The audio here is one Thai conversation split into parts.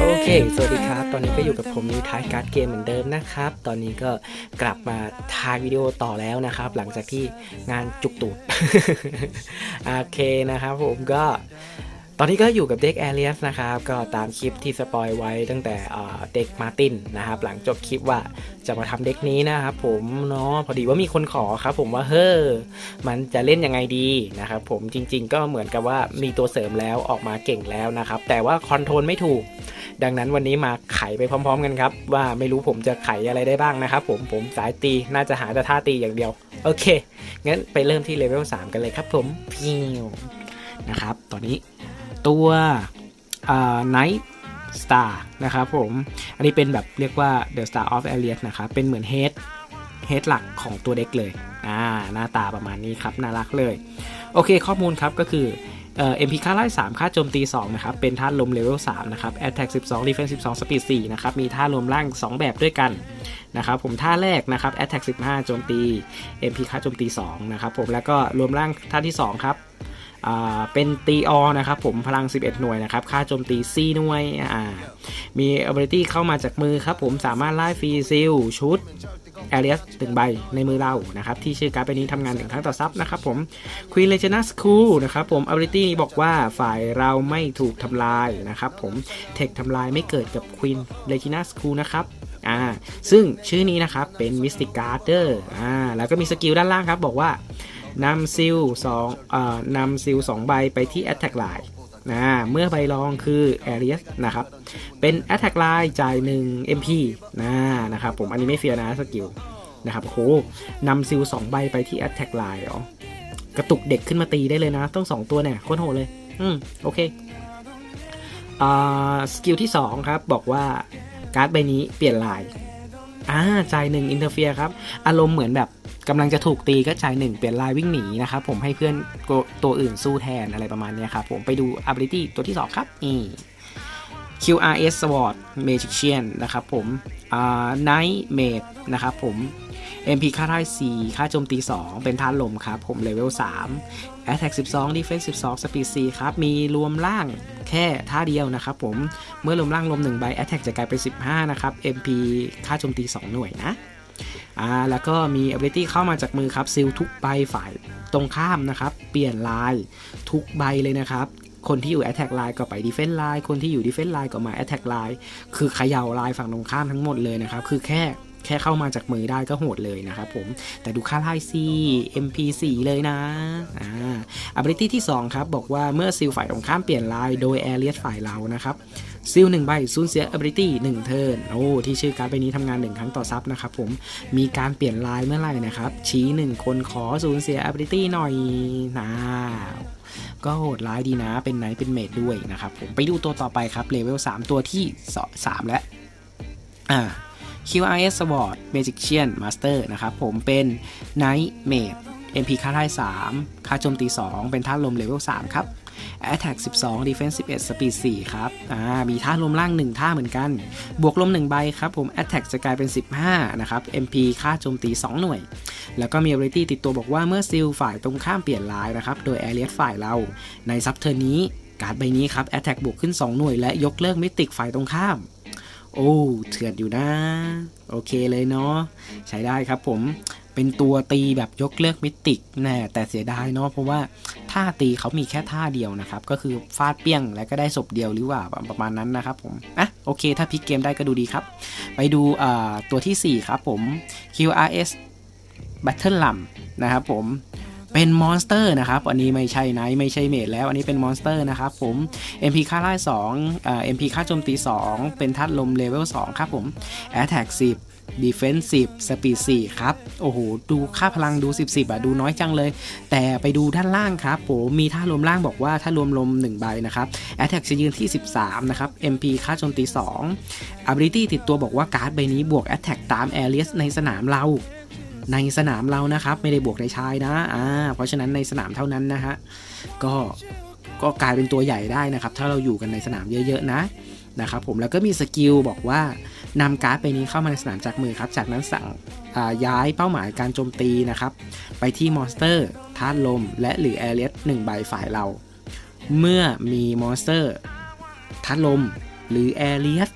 โอเค สวัสดีครับ ตอนนี้ก็อยู่กับผมนิวท้ายการ์ดเกมเหมือนเดิม นะครับ ตอนนี้ก็กลับมาถ่ายวิดีโอต่อแล้วนะครับ หลังจากที่งานจุกตูดโอเคนะครับผมก็ ตอนนี้ก็อยู่กับเด็กแอเรียสนะครับ ก็ตามคลิปที่สปอยไว้ตั้งแต่เด็กมาตินนะครับ หลังจบคลิปว่าจะมาทำเด็กนี้นะครับผมเนาะพอดีว่ามีคนขอครับ ผมว่าเฮ้อมันจะเล่นยังไงดีนะครับผมจริง ๆ ก็เหมือนกับว่ามีตัวเสริมแล้วออกมาเก่งแล้วนะครับ แต่ว่าคอนโทรลไม่ถูก ดังนั้นวันนี้มาไขไปพร้อม ๆ กันครับ ว่าไม่รู้ผมจะไขอะไรได้บ้างนะครับ ผมผมสายตีน่าจะหาแต่ท่าตีอย่างเดียว โอเคงั้นไปเริ่มที่เลเวล3กันเลยครับ ผมพิวนะครับ ตอนนี้ ตัวไนท์สตาร์นะครับผม อันนี้เป็นแบบเรียกว่า The Star of Alias นะครับเป็นเหมือนเฮดเฮดหลักของตัวเด็กเลย อ่า หน้าตาประมาณนี้ครับ น่ารักเลย โอเคข้อมูลครับก็คือเอ่อ MP ค่าไล่3ค่าโจมตี 2 นะครับ เป็นท่าลมเลเวล3นะครับ Attack 12 Defense 12 Speed 4นะครับ มีท่ารวมร่าง 2 แบบด้วยกันนะครับผมท่าแรกนะครับ Attack 15 โจมตี MP ค่าโจมตี 2 นะครับผมแล้วก็รวมร่างท่าที่ 2 ครับ เป็นตีออนะครับผมพลัง 11 หน่วยนะครับ ค่าโจมตี 4 หน่วยมี ability เข้ามาจากมือครับผมสามารถไล่ฟรีซิลชุด a อ i รียสหนึ่งใบในมือเรานะครับ ที่ชื่อการ์ดใบนี้ทำงานหนึ่งครั้งต่อซับนะครับผม Queen Legionus School นะครับผม ability นี้บอกว่าฝ่ายเราไม่ถูกทำลายนะครับผมเทคทำลายไม่เกิดกับ Queen Legionus School นะครับอ่าซึ่งชื่อนี้นะครับเป็น Mystic Guarder อ่าแล้วก็มีสกิลด้านล่างครับบอกว่า นำซิลสองเอ่อนำซิลสองใบไปที่ Attack Line นะเมื่อใบรองคือ Aries นะครับ เป็น Attack Line จ่าย 1 MP นะนะครับผมอันนี้ไม่เฟียนะสกิลนะครับโหนำซิล2ใบไปที่ Attack Line เหรอกระตุกเด็กขึ้นมาตีได้เลยนะ ต้อง2ตัวเนี่ยโคตรโหดเลย อืมโอเคอ่าสกิลที่ 2 ครับ บอกว่าการ์ดใบนี้เปลี่ยนลายอ่าจ่ายหนึ่งอินเตอร์เฟียครับ อารมณ์เหมือนแบบ กำลังจะถูกตีก็จ่ายหนึ่งเปลี่ยนลายวิ่งหนีนะครับผมให้เพื่อนตัวอื่นสู้แทนอะไรประมาณนี้ครับผมไปดู ability ตัวที่ 2 ครับนี่ QRS Sword Magician นะครับผม Knight Mage นะครับผม MP ค่าท่าย4ค่าโจมตี 2 เป็นท่าลมครับ ผมเลเวล3 Attack 12 Defense 12 Speed 4ครับ มีรวมร่างแค่ท่าเดียวนะครับผม เมื่อรวมร่างรวม1ใบ Attack จะกลายเป็น 15 นะครับ MP ค่าโจมตี 2 หน่วยนะ อ่าแล้วก็มี ability เข้ามาจากมือครับซิลทุกใบฝ่ายตรงข้ามนะครับ เปลี่ยนลายทุกใบเลยนะครับ คนที่อยู่ attack line ก็ไป defense line คนที่อยู่ defense line ก็มา attack line คือเขย่าลายฝั่งตรงข้ามทั้งหมดเลยนะครับ คือแค่แค่เข้ามาจากมือได้ก็โหดเลยนะครับผม แต่ดูค่าไล่ซี MP4 เลยนะ อ่า ability ที่ 2 ครับ บอกว่าเมื่อซิลฝ่ายตรงข้ามเปลี่ยนลายโดย a r e a s ฝ่ายเรานะครับ ซิลหนึ่งใบสูญเสีย ability 1เทิร์นโอ้ที่ชื่อการ์ดใบนี้ทำงาน 1 ครั้งต่อซับนะครับผมมีการเปลี่ยนลายเมื่อไหร่นะครับ ชี้ 1 คนขอสูญเสีย ability หน่อยนะก็โหดร้ายดีนะ เป็นไนท์เป็นเมดด้วยนะครับผมไปดูตัวต่อไปครับเลเวล3ตัวที่ 3 แล้วอ่า QRS Sword Magician Master นะครับผมเป็น Night Mage MP ค่าท่าย3ค่าโจมตี 2 เป็นท่าลมเลเวล3ครับ Attack 12 Defense 11 Speed 4 ครับ อ่า มีท่าลมล่าง 1 ท่าเหมือนกัน บวกลม 1 ใบครับผม Attack จะกลายเป็น 15 นะครับ MP ค่าโจมตี 2 หน่วย แล้วก็มี ability ติดตัวบอกว่าเมื่อซิลฝ่ายตรงข้ามเปลี่ยนลายนะครับ โดย a r e a s ฝ่ายเรา ในซับเทอร์นี้ การ์ดใบนี้ครับ Attack บวกขึ้น 2 หน่วย และยกเลิกมิติกฝ่ายตรงข้าม โอ้ เถื่อนอยู่นะ โอเคเลยเนาะ ใช้ได้ครับผม เป็นตัวตีแบบยกเลิกมิติกน่แต่เสียดายเนาะเพราะว่าท่าตีเขามีแค่ท่าเดียวนะครับ ก็คือฟาดเปี้ยงแล้วก็ได้ศพเดียวหรือว่าประมาณนั้นนะครับผมอะโอเค ถ้าพลิกเกมได้ก็ดูดีครับ ไปดูตัวที่ 4 ครับผม QRS Battle l u m นะครับผมเป็นมอนสเตอร์นะครับ อันนี้ไม่ใช่ไนท์ไม่ใช่เมดแล้ว อันนี้เป็นมอนสเตอร์นะครับผม MP ค่าไล่2อ่า MP ค่าโจมตี 2 เป็นธาตุลมเลเวล2ครับผม Attack 10 Defense 10 Speed 4ครับ โอ้โห ดูค่าพลังดู 10 10อะ ดูน้อยจังเลย แต่ไปดูด้านล่างครับผมมีท่ารวมล่างบอกว่าถ้ารวมลม 1 ใบนะครับ Attack จะยืนที่ 13 นะครับ MP ค่าโจมตี 2 Ability ติดตัวบอกว่าการ์ดใบนี้บวก Attack ตาม Area ในสนามเรา ในสนามเรานะครับ ไม่ได้บวกในชายนะอ่าเพราะฉะนั้นในสนามเท่านั้นนะฮะก็ก็กลายเป็นตัวใหญ่ได้นะครับ ถ้าเราอยู่กันในสนามเยอะ ๆ นะนะครับผมแล้วก็มีสกิลบอกว่า นำการ์ดใบนี้เข้ามาในสนามจากมือครับจากนั้นสั่งย้ายเป้าหมายการโจมตีนะครับไปที่มอนสเตอร์ธาตุลม และหรือแอเรียสหนึ่งใบฝ่ายเรา เมื่อมีมอนสเตอร์ธาตุลม หรือแอเรียส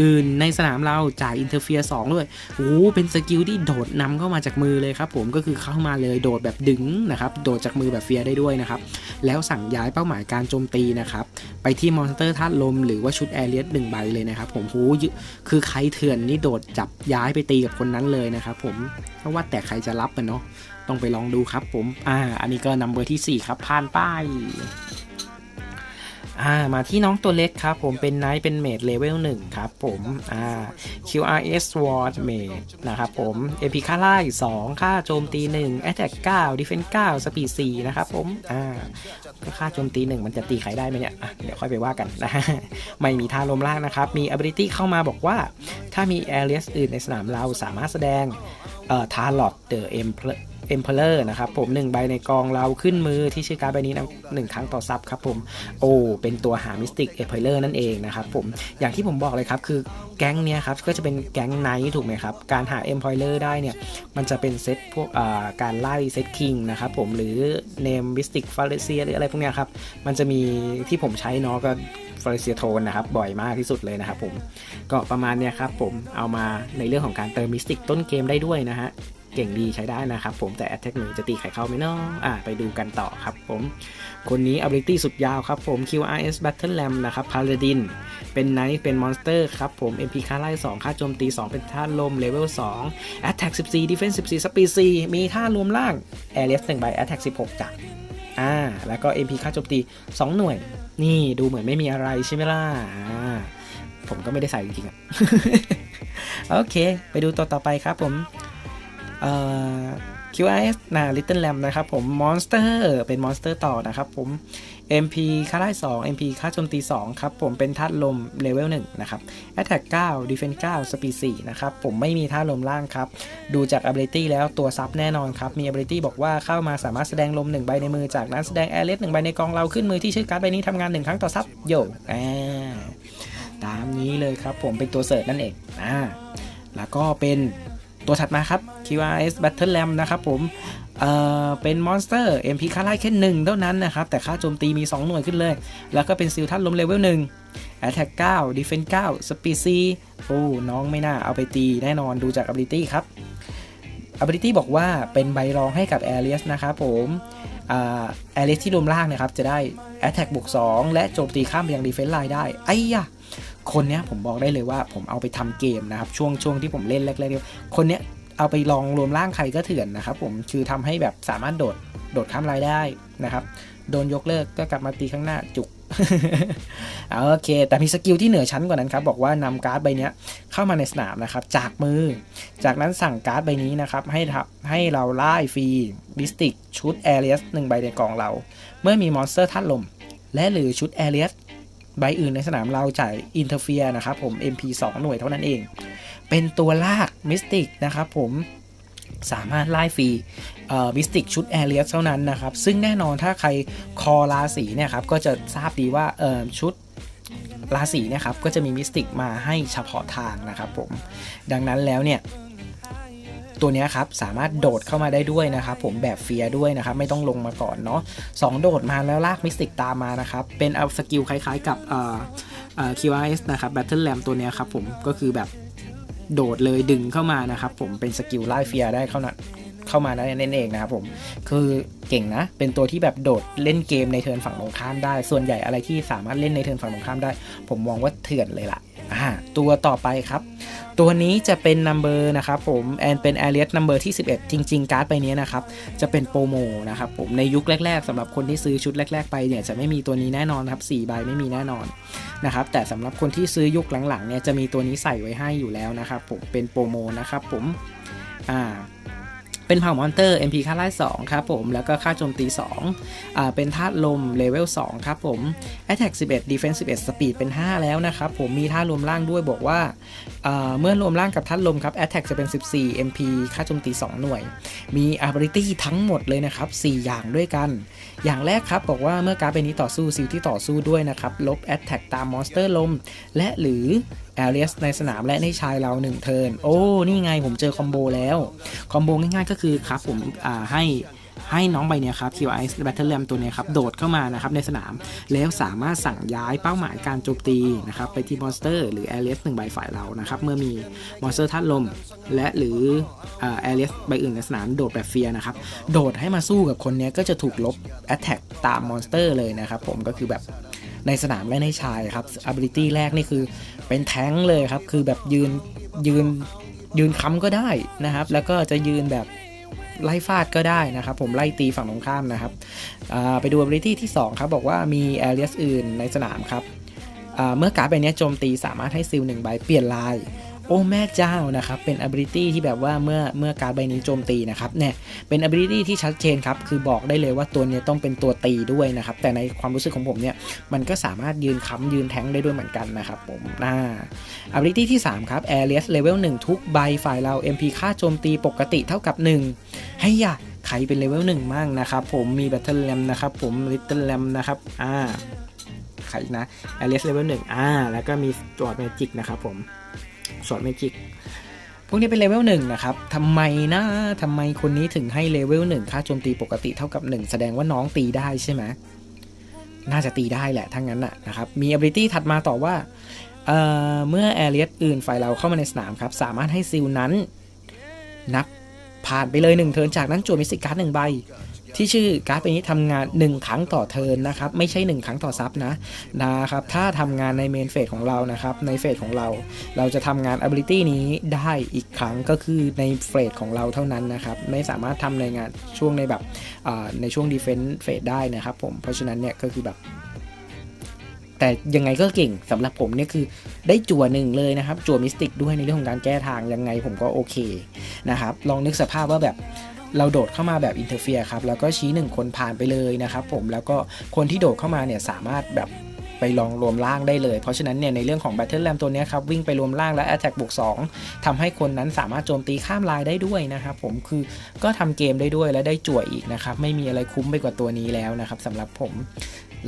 อื่นในสนามเราจ่ายอินเทอร์เฟียร์สองด้วยโอ้เป็นสกิลที่โดดนำเข้ามาจากมือเลยครับผมก็คือเข้ามาเลยโดดแบบดึงนะครับโดดจากมือแบบเฟียร์ได้ด้วยนะครับแล้วสั่งย้ายเป้าหมายการโจมตีนะครับไปที่มอนสเตอร์ธาตุลมหรือว่าชุดแอเรียสหนึ่งใบเลยนะครับผมโหยคือใครเถื่อนนี่โดดจับย้ายไปตีกับคนนั้นเลยนะครับผมเพราะว่าแต่ใครจะรับมันเนาะต้องไปลองดูครับผมอ่าอันนี้ก็นำเบอร์ที่ 4 ครับผ่านป้าย อ่ามาที่น้องตัวเล็กครับ ผมเป็นไนท์เป็นเมดเลเวล1ครับผมอ่า QRS Ward Mage นะครับผม AP ค่าไล่2ค่าโจมตี 1 Attack 9 Defense 9 Speed 4นะครับผมอ่าก็ค่าโจมตี 1 มันจะตีใครได้ไหมเนี่ยอะเดี๋ยวค่อยไปว่ากันนะไม่มีท่าลมล่างนะครับ มี ability เข้ามาบอกว่า ถ้ามี areas อื่นในสนามเราสามารถแสดง เอ่อ Tarlot the Emperor Emperor นะครับผมหนึ่งใบในกองเราขึ้นมือที่ชื่อการใบนี้นะหนึ่งครั้งต่อซับครับผมโอ้เป็นตัวหา Mystic Emperor นั่นเองนะครับผมอย่างที่ผมบอกเลยครับคือแก๊งเนี้ยครับก็จะเป็นแก๊งไนท์ถูกไหมครับ การหา Emperor ได้เนี่ย มันจะเป็นเซตพวกการไล่เซตคิงนะครับผมหรือ Name Mystic f a l e c i a หรืออะไรพวกเนี้ยครับ มันจะมีที่ผมใช้เนาะก็ ฟาริเซียโทนนะครับ บ่อยมากที่สุดเลยนะครับผมก็ประมาณเนี้ยครับผมเอามาในเรื่องของการเติมมิสติกต้นเกมได้ด้วยนะฮะเก่งดีใช้ได้นะครับผมแต่ Attack หนึ่งจะตีไข่เข้าไหมเนาะอะไปดูกันต่อครับผมคนนี้ ability สุดยาวครับผม QRS Battle Lamb นะครับ Paladin เป็น Knight เป็น Monster ครับผม MP ค่าไล่ 2 ค่าโจมตี 2 เป็นท่าลม Level 2 Attack 14 Defense 14 Speed 4มีท่ารวมล่าง Aerial 1ใบ Attack 16จ้ะอ่าแล้วก็ MP ค่าโจมตี 2 หน่วยนี่ดูเหมือนไม่มีอะไรใช่ไหมล่ะผมก็ไม่ได้ใส่จริงๆอะโอเค ไปดูตัวต่อไปครับผม เอ่อ QRS นะ Little Lamb นะครับผม Monster เป็น Monster ต่อนะครับผม MP ค่าไล่2 MP ค่าโจมตี 2 ครับผมเป็นธาตุลมเลเวล1นะครับ Attack 9 Defense 9 Speed 4นะครับผมไม่มีธาตุลมล่างครับ ดูจาก Ability แล้วตัวซับแน่นอนครับ มี Ability บอกว่าเข้ามาสามารถแสดงลม 1 ใบในมือ จากนั้นแสดง a i r l e s 1ใบในกองเราขึ้นมือที่ชื่อการ์ดใบนี้ทำงาน 1 ครั้งต่อซับโยอ่าตามนี้เลยครับผมเป็นตัวเสิร์ชนั่นเองอ่าแล้วก็เป็น ตัวถัดมาครับ QRS Battle Lamb นะครับผมเอ่อเป็นมอนสเตอร์ MP ค่าไล่แค่หนึ่งเท่านั้นนะครับ แต่ค่าโจมตีมี 2 หน่วยขึ้นเลย แล้วก็เป็นซิลทันลมเลเวล1 Attack 9 Defense 9 Speed 4โอ้น้องไม่น่าเอาไปตีแน่นอนดูจาก Ability ครับ Ability บอกว่าเป็นใบรองให้กับ a r i a s นะครับผมอ่า a r i a s ที่รวมล่างนะครับ จะได้ Attack บวก2และโจมตีข้ามไปยัง Defense Line ได้ไอ้ยะ คนเนี้ยผมบอกได้เลยว่าผมเอาไปทำเกมนะครับช่วงช่วงที่ผมเล่นแรกๆเนี่ยคนเนี้ยเอาไปลองรวมร่างใครก็เถื่อนนะครับผมคือทำให้แบบสามารถโดดโดดข้ามรายได้นะครับ โดนยกเลิกก็กลับมาตีข้างหน้าจุกโอเค แต่มีสกิลที่เหนือชั้นกว่านั้นครับ บอกว่านำการ์ดใบนี้เข้ามาในสนามนะครับ จากมือ จากนั้นสั่งการ์ดใบนี้นะครับ ให้ทับให้เราไล่ฟรีดิสติกชุดแอเรียสหนึ่งใบในกองเรา เมื่อมีมอนสเตอร์ท่านลม และหรือชุดแอเรียส ใบอื่นในสนามเราจ่ายอินเทอร์เฟียนะครับผม MP 2 หน่วยเท่านั้นเอง เป็นตัวลากมิสติกนะครับผมสามารถไล่ฟรีมิสติกชุดแอเรียสเท่านั้นนะครับ ซึ่งแน่นอนถ้าใครคอราศีเนี่ยครับ ก็จะทราบดีว่าเออชุดราศีนี่ยครับก็จะมีมิสติกมาให้เฉพาะทางนะครับผม ดังนั้นแล้วเนี่ย ตัวนี้ครับสามารถโดดเข้ามาได้ด้วยนะครับผมแบบเฟียด้วยนะครับไม่ต้องลงมาก่อนเนาะสองโดดมาแล้วลากมิสติกตามมานะครับเป็นเอาสกิลคล้ายๆกับเอ่อเอ่อ QRS นะครับ Battle Lamb ตัวนี้ครับผมก็คือแบบโดดเลยดึงเข้ามานะครับผมเป็นสกิลไล่เฟียได้เข้านะเข้ามาได้นั่นเองนะครับผมคือเก่งนะ เป็นตัวที่แบบโดดเล่นเกมในเทิร์นฝั่งตรงข้ามได้ ส่วนใหญ่อะไรที่สามารถเล่นในเทิร์นฝั่งตรงข้ามได้ ผมมองว่าเถื่อนเลยล่ะอ่าตัวต่อไปครับ ตัวนี้จะเป็น number นะครับผมแอนเป็น a r e a s number ที่ 11 จริง ๆ การ์ดไปนี้นะครับ จะเป็นโปรโมนะครับผมในยุคแรก ๆสำหรับคนที่ซื้อชุดแรก ๆ ไปเนี่ยจะไม่มีตัวนี้แน่นอนครับ4ใบไม่มีแน่นอนนะครับแต่สำหรับคนที่ซื้อยุคหลังๆเนี่ยจะมีตัวนี้ใส่ไว้ให้อยู่แล้วนะครับผมเป็นโปรโมนะครับผมอ่า เป็นเผ่ามอนเตอร์ MP ค่าไล่2ครับผมแล้วก็ค่าโจมตี2อ่าเป็นธาตุลมเลเวล2ครับผม Attack 11 Defense 11 Speed เป็น 5 แล้วนะครับผมมีธาตุรวมร่างด้วยบอกว่าเมื่อรวมร่างกับธาตุลมครับ Attack จะเป็น 14 MP ค่าโจมตี 2 หน่วย มี Ability ทั้งหมดเลยนะครับ 4 อย่างด้วยกัน อย่างแรกครับบอกว่าเมื่อการ์ดใบนี้ต่อสู้ซิลที่ต่อสู้ด้วยนะครับลบ Attack ตามมอนสเตอร์ลม และหรือ a r e a s ในสนามและในชายเรา 1 เทิร์น โอ้ นี่ไงผมเจอคอมโบแล้ว คอมโบง่ายๆก็คือครับผมอ่าให้ให้น้องใบเนี้ยครับ QI Battle Ram ตัวเนี้ยครับ โดดเข้ามานะครับในสนาม แล้วสามารถสั่งย้ายเป้าหมายการโจมตีนะครับ ไปที่มอนสเตอร์หรือ a r e a s หนึ่งใบฝ่ายเรานะครับ เมื่อมีมอนสเตอร์ธาตุลม และหรือแอ่า a r e a s ใบอื่นในสนามโดดแบบเฟียนะครับ โดดให้มาสู้กับคนเนี้ยก็จะถูกลบ Attack ตามมอนสเตอร์เลยนะครับผมก็คือแบบ ในสนามและในชายครับ ability แรกนี่คือเป็นแท้งเลยครับ คือแบบยืนยืนยืนค้ำก็ได้นะครับ แล้วก็จะยืนแบบไล่ฟาดก็ได้นะครับ ผมไล่ตีฝั่งตรงข้ามนะครับไปดู ability ที่ 2 ครับ บอกว่ามี areas อื่นในสนามครับเมื่อการ์ดใบเนี้ยโจมตีสามารถให้ซิลหนึ่งใบเปลี่ยนลาย โอ้แม่เจ้านะครับ เป็น ability ที่แบบว่าเมื่อเมื่อการใบนี้โจมตีนะครับเนี่ยเป็น ability ที่ชัดเจนครับ คือบอกได้เลยว่าตัวเนี้ยต้องเป็นตัวตีด้วยนะครับ แต่ในความรู้สึกของผมเนี่ย มันก็สามารถยืนค้ำยืนแทงได้ด้วยเหมือนกันนะครับผมน่า ability ที่ 3 ครับ areas level 1 ทุกใบฝ่ายเรา MP ค่าโจมตีปกติเท่ากับ 1 ให้ยาใครเป็นเลเวล1มั่งนะครับผมมี Battle Ram นะครับผม Little Ram นะครับอ่าใครนะ Alias Level 1อ่าแล้วก็มีจอด Magic นะครับผม สอด Magic พวกนี้เป็นเลเวล1นะครับทำไมนะทำไมคนนี้ถึงให้เลเวล1ค่าโจมตีปกติเท่ากับ 1 แสดงว่าน้องตีได้ใช่ไหมน่าจะตีได้แหละถ้างั้นน่ะนะครับ มี ability ถัดมาต่อว่าเเมื่อแอเรียสอื่นฝ่ายเราเข้ามาในสนามครับ สามารถให้ซิลนั้นนับผ่านไปเลย1เทิร์นจากนั้นจั่วมิสิกการ์ดหนึ่งใบ ที่ชื่อการ์ดใบนี้ทำงาน 1 ครั้งต่อเทินนะครับ ไม่ใช่ 1 ครั้งต่อซับนะนะครับ ถ้าทำงานในเมนเฟสของเรานะครับ ในเฟสของเรา เราจะทำงาน ability นี้ได้อีกครั้งก็คือในเฟสของเราเท่านั้นนะครับ ไม่สามารถทำในงานช่วงในแบบในช่วง defense เฟสได้นะครับผม เพราะฉะนั้นเนี่ยก็คือแบบแต่ยังไงก็เก่งสำหรับผมเนี่ยคือได้จั่วหนึ่งเลยนะครับ จั่วมิสติกด้วยในเรื่องของการแก้ทางยังไงผมก็โอเคนะครับ ลองนึกสภาพว่าแบบ เราโดดเข้ามาแบบอินเทอร์เฟียครับแล้วก็ชี้หนึ่งคนผ่านไปเลยนะครับผมแล้วก็คนที่โดดเข้ามาเนี่ยสามารถแบบไปลองรวมร่างได้เลย เพราะฉะนั้นเนี่ยในเรื่องของ Battle Ram ตัวนี้ครับ วิ่งไปรวมร่างและ Attack บวก2ทำให้คนนั้นสามารถโจมตีข้ามลายได้ด้วยนะครับผมคือก็ทำเกมได้ด้วยและได้จั่วอีกนะครับ ไม่มีอะไรคุ้มไปกว่าตัวนี้แล้วนะครับสำหรับผม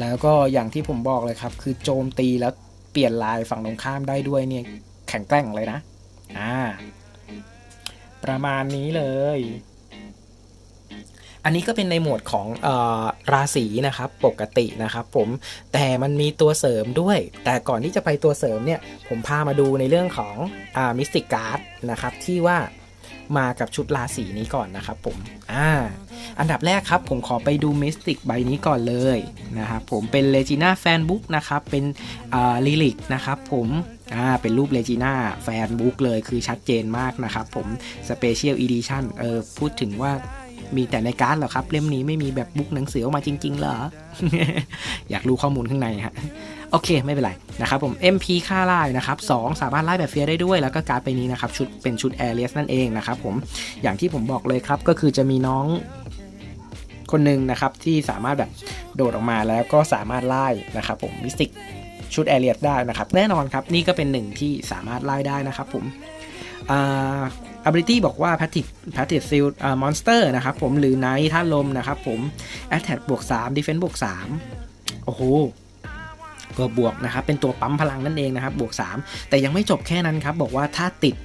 แล้วก็อย่างที่ผมบอกเลยครับ คือโจมตีแล้วเปลี่ยนลายฝั่งตรงข้ามได้ด้วยเนี่ยแข็งแกร่งเลยนะอ่าประมาณนี้เลย อันนี้ก็เป็นในหมวดของออราศีนะครับปกตินะครับผมแต่มันมีตัวเสริมด้วย แต่ก่อนที่จะไปตัวเสริมเนี่ยผมพามาดูในเรื่องของอมิสติกการ์ดนะครับที่ว่ามากับชุดราศีนี้ก่อนนะครับผม อ่า อันดับแรกครับผมขอไปดูมิสติกใบนี้ก่อนเลยนะครับผมเป็นเลจิน่าแฟนบุ๊กนะครับ เป็นลิลิกนะครับผมอ่าเป็นรูปเลจิน่าแฟนบุ๊กเลยคือชัดเจนมากนะครับผมสเปเชียลอีดิชั่นเออพูดถึงว่า มีแต่ในการ์ดเหรอครับ เล่มนี้ไม่มีแบบบุ๊กหนังสือออกมาจริง ๆ เหรอ อยากรู้ข้อมูลข้างในฮะโอเค ไม่เป็นไรนะครับผม MP ค่าไล่นะครับ2สามารถไล่แบบเฟียร์ได้ด้วย แล้วก็การ์ดไปนี้นะครับชุดเป็นชุด a อ r i a s นั่นเองนะครับผมอย่างที่ผมบอกเลยครับก็คือจะมีน้องคนหนึ่งนะครับที่สามารถแบบโดดออกมาแล้วก็สามารถไล่นะครับผมมิสติกชุด a อ r i a s ได้นะครับแน่นอนครับนี่ก็เป็นหนึ่งที่สามารถไล่ได้นะครับผมอ่า ability บอกว่า passive passive seal อ่า monster นะครับผมหรือ night ท่าลมนะครับผม attack บวก3 defense บวก3โอ้โหก็บวกนะครับเป็นตัวปั๊มพลังนั่นเองนะครับบวก 3 แต่ยังไม่จบแค่นั้นครับ บอกว่าถ้าติด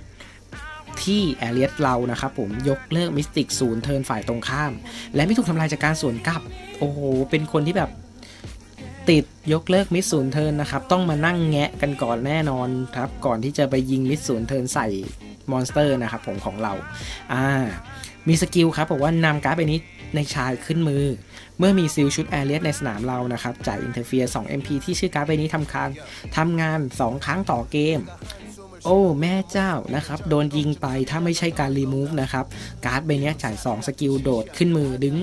ที่แอเรียสเรานะครับผมยกเลิกมิสติกศูนย์เทิร์นฝ่ายตรงข้าม และไม่ถูกทำลายจากการสวนกลับ โอ้โห เป็นคนที่แบบ ติดยกเลิกมิสศูนย์เทิร์นนะครับ ต้องมานั่งแงะกันก่อนแน่นอนครับ ก่อนที่จะไปยิงมิสศูนย์เทิร์นใส่มอนสเตอร์นะครับผมของเรา อ่า มีสกิลครับบอกว่านำการ์ดใบนี้ในชายขึ้นมือ เมื่อมีซิลชุดแอเรียสในสนามเรานะครับจ่ายอินเทอร์เฟียร์2 MP ที่ชื่อการ์ดใบนี้ทำการทำงาน 2 ครั้งต่อเกม โอ้ แม่เจ้านะครับ โดนยิงไปถ้าไม่ใช่การรีมูฟนะครับ การ์ดใบนี้จ่าย 2 สกิลโดดขึ้นมือดึง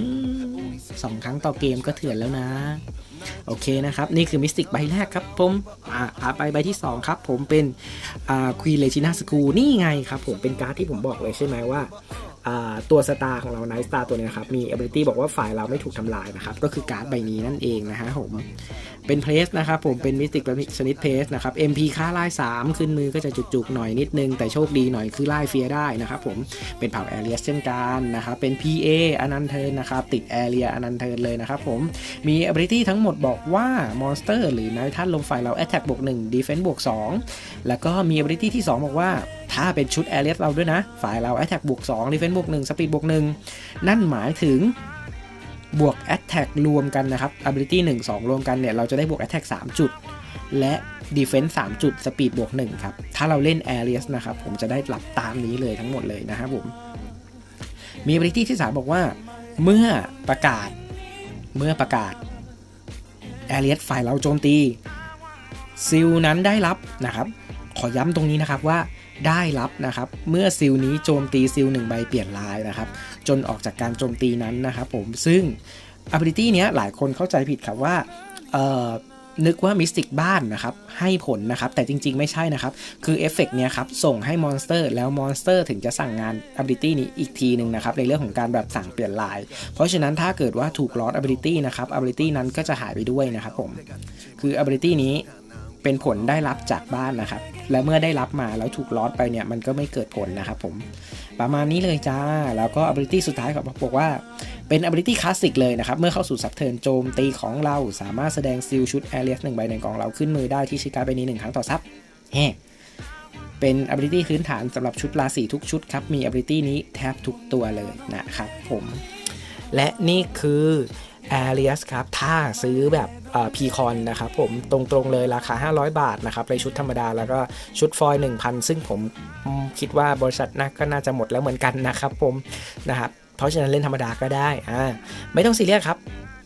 2 ครั้งต่อเกมก็เถื่อนแล้วนะ โอเคนะครับ นี่คือมิสติกใบแรกครับผมอ่าไปใบใบที่ 2 ครับ ผมเป็นอ่าควีเลจิน่าสกูนี่ไงครับผมเป็นการ์ดที่ผมบอกเลยใช่ไหมว่า ตัวสตาร์ของเราไนสตาร์ตัวนี้ครับ มี ability บอกว่าฝ่ายเราไม่ถูกทำลายนะครับ ก็คือการ์ดใบนี้นั่นเองนะฮะผม เป็นเพลสนะครับผมเป็นมิสติกชนิดเพลสนะครับ MP ค่าไล่3 ขึ้นมือก็จะจุกๆหน่อยนิดนึง แต่โชคดีหน่อยคือไล่เฟียได้นะครับผมเป็นเผ่าแอเรียสเช่นกันนะครับเป็น PA อนันเทิร์นนะครับ ติดแอเรียอนันเทิร์นเลยนะครับผมมี ability ทั้งหมดบอกว่ามอนสเตอร์หรือนายท่านลงฝ่ายเรา attack บวก1 defense บวก2แล้วก็มี ability ที่ 2 บอกว่า ถ้าเป็นชุดแอเรียสเราด้วยนะ ฝ่ายเรา attack บวก2 defense บวก1 speed บวก1นั่นหมายถึงบวก Attack รวมกันนะครับ Ability 1 2 รวมกันเนี่ยเราจะได้บวก Attack 3จุด และ Defense 3จุด Speed บวก1ครับ ถ้าเราเล่น Areas นะครับ ผมจะได้รับตามนี้เลยทั้งหมดเลยนะครับผม มี Ability ที่ 3 บอกว่า เมื่อประกาศเมื่อประกาศ Areas ฝ่ายเราโจมตีซิลนั้นได้รับนะครับ ขอย้ำตรงนี้นะครับว่า ได้รับนะครับ เมื่อซิลนี้โจมตีซิลหนึ่งใบเปลี่ยนลายนะครับ จนออกจากการโจมตีนั้นนะครับผมซึ่ง ability เนี้ยหลายคนเข้าใจผิดครับว่านึกว่ามิสติกบ้านนะครับให้ผลนะครับ แต่จริงๆไม่ใช่นะครับ คือเอฟเฟกต์เนี้ยครับ ส่งให้มอนสเตอร์แล้วมอนสเตอร์ถึงจะสั่งงาน ability นี้อีกทีหนึ่งนะครับ ในเรื่องของการแบบสั่งเปลี่ยนลาย เพราะฉะนั้นถ้าเกิดว่าถูกลอส ability นะครับ ability นั้นก็จะหายไปด้วยนะครับผม คือ ability นี้ เป็นผลได้รับจากบ้านนะครับ และเมื่อได้รับมาแล้วถูกลอสไปเนี่ยมันก็ไม่เกิดผลนะครับผม ประมาณนี้เลยจ้า แล้วก็ ability สุดท้ายเขาบอกว่าเป็น ability คลาสสิกเลยนะครับ เมื่อเข้าสู่ซับเทิร์นโจมตีของเราสามารถแสดงซิลชุด a r e a s หนึ่งใบในกองเราขึ้นมือได้ที่ชิการ์ดใบนี้หนึ่งครั้งต่อซับแฮเป็น ability พื้นฐานสำหรับชุดราศีทุกชุดครับ มี ability นี้แทบทุกตัวเลยนะครับผม และนี่คือ a r e a s ครับ ถ้าซื้อแบบพีคอนนะครับผมตรงๆเลยราคา 500 บาทนะครับในชุดธรรมดาแล้วก็ชุดฟอยล์1,000 ซึ่งผมคิดว่าบริษัทน่าก็น่าจะหมดแล้วเหมือนกันนะครับผมนะครับเพราะฉะนั้นเล่นธรรมดาก็ได้อ่าไม่ต้องซีเรียสครับ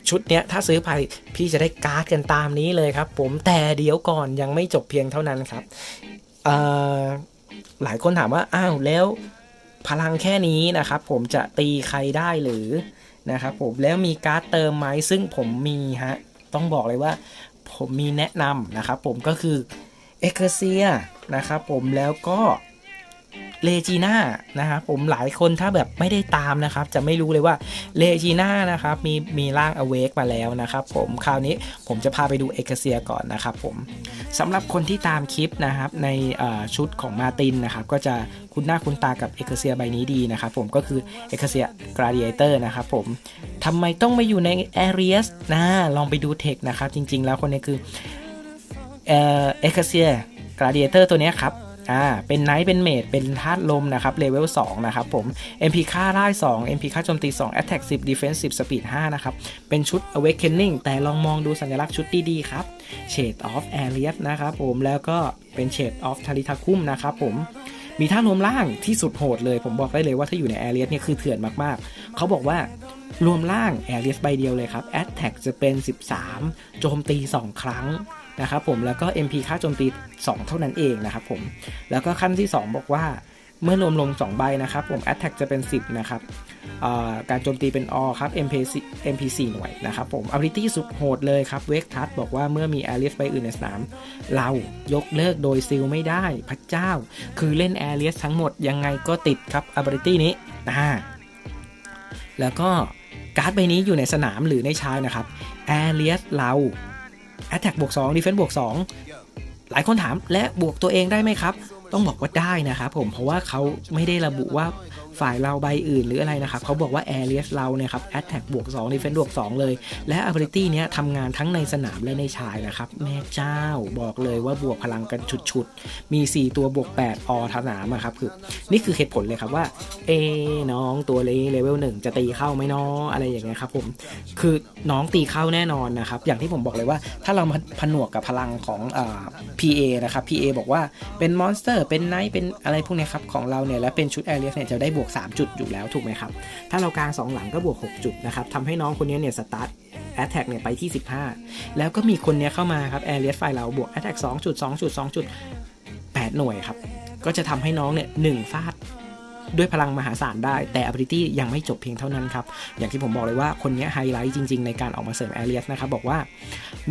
ชุดเนี้ยถ้าซื้อไปพี่จะได้การ์ดกันตามนี้เลยครับผมแต่เดี๋ยวก่อนยังไม่จบเพียงเท่านั้นครับหลายคนถามว่าอ้าวแล้ว พลังแค่นี้นะครับผมจะตีใครได้หรือนะครับผมแล้วมีการ์ดเติมไหมซึ่งผมมีฮะต้องบอกเลยว่า ผมมีแนะนำนะครับผมก็คือเอเคเซียนะครับผมแล้วก็ เลจีน่านะครับผมหลายคนถ้าแบบไม่ได้ตามนะครับ จะไม่รู้เลยว่าเลจีน่านะครับมีมีร่างอเวกมาแล้วนะครับผมคราวนี้ผมจะพาไปดูเอเคเซียก่อนนะครับผมสำหรับคนที่ตามคลิปนะครับในชุดของมาตินนะครับก็จะคุ้นหน้าคุ้นตากับเอเคเซียใบนี้ดีนะครับผมก็คือเอเคเซียกราดิเอเตอร์นะครับผมทำไมต้องมาอยู่ใน Areas นะลองไปดูเทคนะครับจริง ๆ แล้วคนนี้คือเอกเซียกราดิเอเตอร์ตัวนี้ครับ อ่าเป็นไนท์เป็นเมดเป็นธาตุลมนะครับเลเวล2นะครับผม MP ค่าไล่2 MP ค่าโจมตี 2 Attack 10 Defense 10 Speed 5นะครับ เป็นชุด Awakening แต่ลองมองดูสัญลักษณ์ชุดดีๆครับ Shade of Areas นะครับผมแล้วก็เป็น Shade of t a r i t a k u m นะครับผมมีท่ารวมร่างที่สุดโหดเลย ผมบอกได้เลยว่าถ้าอยู่ใน Areas เนี่ยคือเถื่อนมากๆ เขาบอกว่ารวมร่าง Areas ใบเดียวเลยครับ Attack จะเป็น 13 โจมตี 2 ครั้ง นะครับผมแล้วก็ MP ค่าโจมตี 2 เท่านั้นเองนะครับผมแล้วก็ขั้นที่ 2 บอกว่าเมื่อรวมลง 2 ใบนะครับผม Attack จะเป็น 10 นะครับการโจมตีเป็น all ครับ MP MP 4 หน่วยนะครับผม Ability สุดโหดเลยครับเวกทัสบอกว่าเมื่อมี Areas ใบอื่นในสนาม เรายกเลิกโดยซิลไม่ได้พระเจ้า คือเล่น Areas ทั้งหมดยังไงก็ติดครับ Ability นี้อ่าแล้วก็การ์ดใบนี้อยู่ในสนามหรือในชายนะครับ Areas เรา Attack บวก2 Defense บวก2 หลายคนถามและบวกตัวเองได้ไหมครับ ต้องบอกว่าได้นะครับผมเพราะว่าเขาไม่ได้ระบุว่า ฝ่ายเราใบอื่นหรืออะไรนะครับเขาบอกว่า Areas เราเนี่ยครับ Attack บวก2 Defense บวก2เลย และ Ability เนี้ยทำงานทั้งในสนามและในชายนะครับแม่เจ้าบอกเลยว่าบวกพลังกันชุดๆมี 4 ตัวบวก 8 ออสนามอะครับคือนี่คือเหตุผลเลยครับว่า เอน้องตัวเลเลเวลหนึ่งจะตีเข้าไหมเนาะอะไรอย่างเงี้ยครับผมคือน้องตีเข้าแน่นอนนะครับอย่างที่ผมบอกเลยว่าถ้าเรามาผนวกกับพลังของอ่า PA นะครับ PA บอกว่าเป็นมอนสเตอร์เป็นไนท์เป็นอะไรพวกเนี้ยครับของเราเนี่ยและเป็นชุดแอเรียสเนี่ยจะได้บวก3 จุดอยู่แล้วถูกไหมครับ ถ้าเรากลาง 2 หลังก็บวก 6 จุดนะครับทำให้น้องคนนี้เนี่ยสตาร์ทแอตแทกเนี่ยไปที่ 15 แล้วก็มีคนเนี้ยเข้ามาครับแอร์เรียไฟเราบวกแอตแทกสองจุดสองจุดสองจุดแปดหน่วยครับ ก็จะทำให้น้องเนี่ยหนึ่งฟาด ด้วยพลังมหาศาลได้ แต่ ability ยังไม่จบเพียงเท่านั้นครับ อย่างที่ผมบอกเลยว่าคนนี้ไฮไลท์จริง ๆ ในการออกมาเสริมแอเรียสนะครับ บอกว่า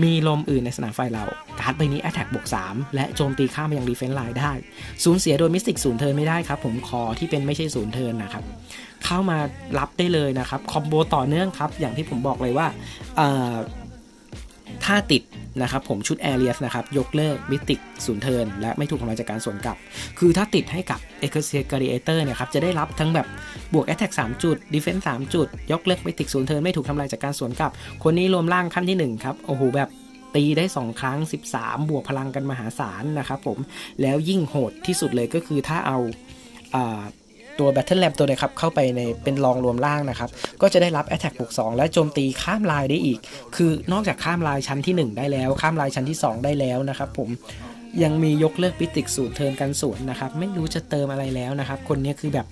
มีลมอื่นในสนามไฟเรา การ์ดใบนี้ attack บวก3และโจมตีข้ามไปยัง defense line ได้ สูญเสียโดยมิสติกศูนย์เทิร์นไม่ได้ครับผมคอที่เป็นไม่ใช่ศูนย์เทิร์นนะครับเข้ามารับได้เลยนะครับคอมโบต่อเนื่องครับอย่างที่ผมบอกเลยว่าถ้าติด นะครับผมชุด a อ r i a s นะครับยกเลิกมิติกศูนย์เทินและไม่ถูกทำลายจากการสวนกลับ คือถ้าติดให้กับ e x e r c i t Gladiator เนี่ยครับจะได้รับทั้งแบบบวก Attack 3จุด Defense 3จุด ยกเลิกมิติกศูนย์เทินไม่ถูกทำลายจากการสวนกลับ คนนี้รวมร่างขั้นที่1ครับโอ้โหแบบตีได้ 2 ครั้ง 13 บวกพลังกันมหาศาลนะครับผมแล้วยิ่งโหดที่สุดเลยก็คือถ้าเอาอา ตัว Battle Lamp ตัวนี้ครับเข้าไปในเป็นรองรวมล่างนะครับ ก็จะได้รับ Attack บวก2และโจมตีข้ามลายได้อีก คือนอกจากข้ามลายชั้นที่ 1 ได้แล้ว ข้ามลายชั้นที่ 2 ได้แล้วนะครับผมยังมียกเลิกปิติกสูตรเทิร์นกันสวนนะครับ ไม่รู้จะเติมอะไรแล้วนะครับ คนนี้คือแบบ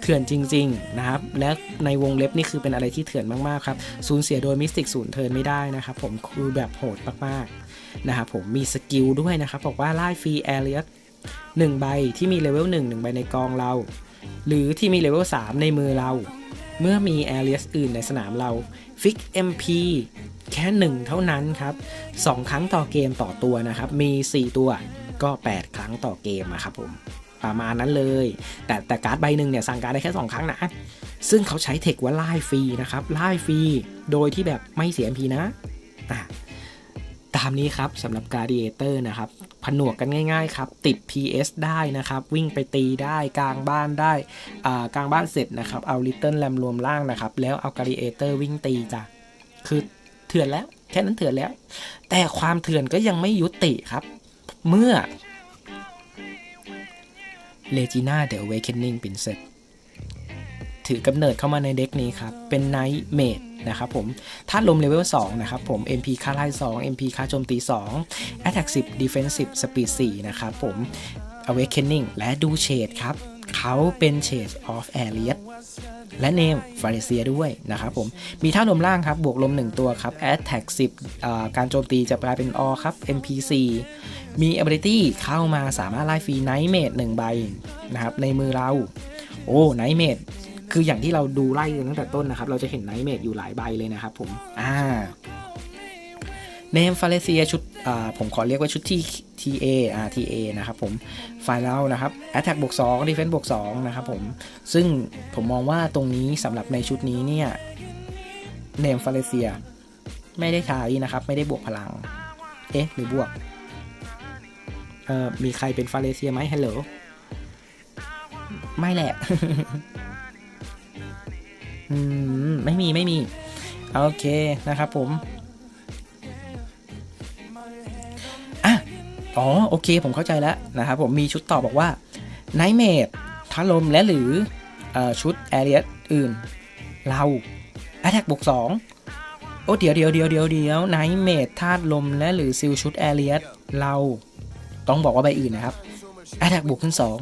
เถื่อนจริง ๆ นะครับ และในวงเล็บนี่คือเป็นอะไรที่เถื่อนมากๆครับสูญเสียโดยมิสติกศูนย์เทิร์นไม่ได้นะครับผมคือแบบโหดมากๆนะครับผมมีสกิลด้วยนะครับ บอกว่าไล่ฟรีแอเรียหนึ่งใบที่มีเลเวล1หนึ่งใบในกองเรา หรือที่มีเลเวล 3 ในมือเรา เมื่อมีแอเรียสอื่นในสนามเราฟิก MP แค่ 1 เท่านั้นครับ 2 ครั้งต่อเกมต่อตัวนะครับ มี 4 ตัวก็ 8 ครั้งต่อเกมอะครับผม ประมาณนั้นเลย แต่แต่การ์ดใบหนึ่งเนี่ยสั่งการดได้แค่ 2 ครั้งนะ ซึ่งเขาใช้เทคว่าไล่ฟรีนะครับไล่ฟรีโดยที่แบบไม่เสีย MP นะอะตามนี้ครับสำหรับ Gladiator นะครับ ผนวกกันง่ายๆครับติด PS ได้นะครับ วิ่งไปตีได้กลางบ้านได้กลางบ้านเสร็จนะครับ เอา Little Lamb รวมล่างนะครับ แล้วเอา Gladiator วิ่งตีจ้ะคือเถื่อนแล้ว แค่นั้นเถื่อนแล้ว แต่ความเถื่อนก็ยังไม่ยุติครับ เมื่อ Regina the Awakening Princess ถือกำเนิดเข้ามาในเด็กนี้ครับ เป็น Night Mage นะครับผมถ้าลมเลเวล2นะครับผม MP ค่าไล่2 MP ค่าโจมตี 2 Attack 10 Defense 10 Speed 4นะครับผม Awakening และดูเฉดครับเขาเป็น Shades of Arius และเนมฟาริเซียด้วยนะครับผม มีท่าลมล่างครับ บวกลม 1 ตัวครับ Attack 10อ่าการโจมตีจะกลายเป็นอครับ MP4 มี Ability เข้ามาสามารถไล่ฟรี Night Mage 1ใบนะครับในมือเรา โอ้ Night Mage คืออย่างที่เราดูไล่กันตั้งแต่ต้นนะครับ เราจะเห็น Night Mage อยู่หลายใบเลยนะครับผม อ่าเนมฟาเลเซียชุดอ่าผมขอเรียกว่าชุดที่ TA อ่า TA นะครับผมไฟล์เรานะครับ Attack บวก2 Defense บวก2นะครับผม ซึ่งผมมองว่าตรงนี้สำหรับในชุดนี้เนี่ยเนมฟาเลเซียไม่ได้ใช้นะครับ ไม่ได้บวกพลัง เอ๊ะ หรือบวก เอ่อ มีใครเป็นฟาเลเซียไหมฮัลโหลไม่แหละ อืม ไม่มีไม่มี โอเคนะครับผมอะอ๋อ โอเค ผมเข้าใจแล้วนะครับผมมีชุดต่อบอกว่าไนเมดทัลมและหรืออชุดแอเรียอื่น เราแอ t แทกบวกสองโอ้เดี๋ยวเดี๋ยวเดี๋ยวเดี๋ยวเดี๋ยวไนเมดธาตุลมและหรือซิลชุดแอเรียเราต้องบอกว่าใบอื่นนะครับแอ t แทกบวกขึ้นสอง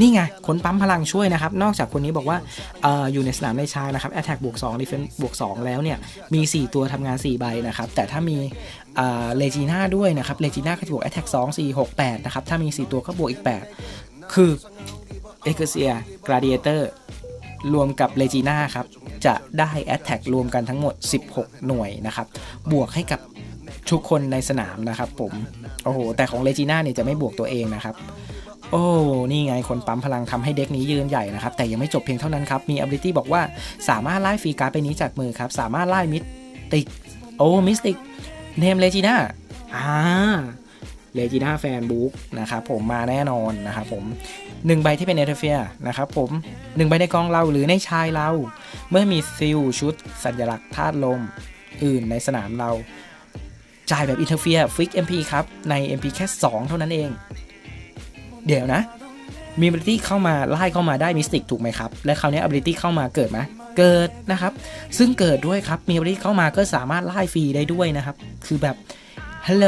นี่ไง คนปั๊มพลังช่วยนะครับ นอกจากคนนี้บอกว่าอออยู่ในสนามในชายนะครับแอ t แทกบวก2 Defense บวก2แล้วเนี่ย มี 4 ตัวทำงาน 4 ใบนะครับ แต่ถ้ามีเลจีน่าด้วยนะครับเลจีน่าก็จะบวก Attack 2 4 6 8นะครับ ถ้ามี 4 ตัวก็บวกอีก 8 คือเอเกเซียกราดิเอเตอร์รวมกับเลจีน่าครับ จะได้ Attack รวมกันทั้งหมด 16 หน่วยนะครับ บวกให้กับทุกคนในสนามนะครับผม โอ้โห แต่ของเลจีน่าเนี่ยจะไม่บวกตัวเองนะครับ โอ้ นี่ไงคนปั๊มพลังทำให้เด็กนี้ยืนใหญ่นะครับ แต่ยังไม่จบเพียงเท่านั้นครับ มี ability บอกว่าสามารถไล่ฟรีการ์ดไปนี้จากมือครับ สามารถไล่มิติก โอ้ มิสติก เนมเลจิน่าอ่าเลจิน่าแฟนบุ๊กนะครับผมมาแน่นอนนะครับผมหนึ่งใบที่เป็นเอเทเฟียนะครับผมหนึ่งใบในกองเราหรือในชายเรา เมื่อมีซิลชุด สัญลักษณ์ธาตุลม อื่นในสนามเรา จ่ายแบบอินเทอร์เฟียฟิก MP ครับ ใน MP แค่ 2 เท่านั้นเอง เดี๋ยวนะ มี ability เข้ามาไล่เข้ามาได้มิสติกถูกไหมครับ และคราวนี้ ability เข้ามาเกิดไหมเกิดนะครับ ซึ่งเกิดด้วยครับ มี ability เข้ามาก็สามารถไล่ฟรีได้ด้วยนะครับ คือแบบฮัลโหล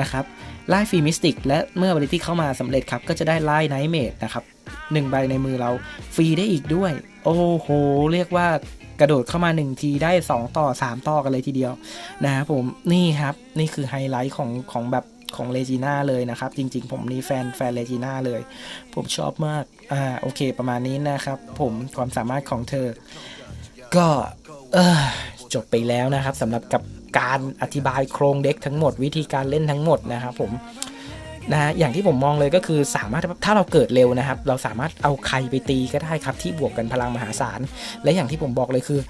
นะครับไล่ฟรีมิสติกและเมื่อ ability เข้ามาสำเร็จครับ ก็จะได้ไล่ไนท์เมดนะครับหนึ่งใบในมือเราฟรีได้อีกด้วย โอ้โห เรียกว่ากระโดดเข้ามา 1 ทีได้ 2 ต่อ 3 ต่อกันเลยทีเดียวนะครับผมนี่ครับนี่คือไฮไลท์ของของแบบ ของเลจีน่าเลยนะครับ จริง ๆ ผมนี่แฟนแฟนเลจีน่าเลย ผมชอบมาก อ่าโอเค ประมาณนี้นะครับ ผมความสามารถของเธอ ก็เออจบไปแล้วนะครับสำหรับกับการอธิบายโครงเด็กทั้งหมดวิธีการเล่นทั้งหมดนะครับผม นะฮะอย่างที่ผมมองเลยก็คือสามารถถ้าเราเกิดเร็วนะครับ เราสามารถเอาใครไปตีก็ได้ครับ ที่บวกกันพลังมหาศาล และอย่างที่ผมบอกเลยคือ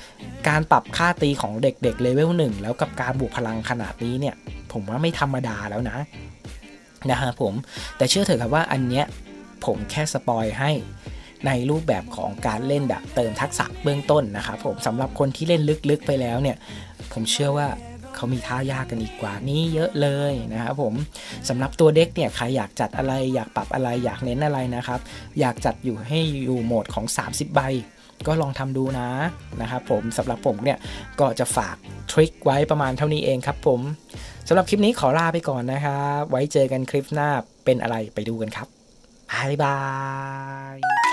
การปรับค่าตีของเด็กๆเลเวลหนึ่งแล้วกับการบวกพลังขนาดนี้เนี่ย ผมว่าไม่ธรรมดาแล้วนะนะฮะผมแต่เชื่อเถอะครับว่าอันเนี้ยผมแค่สปอยให้ในรูปแบบของการเล่นแบบเติมทักษะเบื้องต้นนะครับผมสำหรับคนที่เล่นลึกๆไปแล้วเนี่ย ผมเชื่อว่า เขามีท่ายากกันอีกกว่านี้เยอะเลยนะครับผมสำหรับตัวเด็กเนี่ยใครอยากจัดอะไรอยากปรับอะไรอยากเน้นอะไรนะครับ อยากจัดอยู่ให้อยู่โหมดของ 30 ใบก็ลองทำดูนะนะครับผมสำหรับผมเนี่ยก็จะฝากทริคไว้ประมาณเท่านี้เองครับผมสำหรับคลิปนี้ขอลาไปก่อนนะครับ ไว้เจอกันคลิปหน้าเป็นอะไรไปดูกันครับบายบาย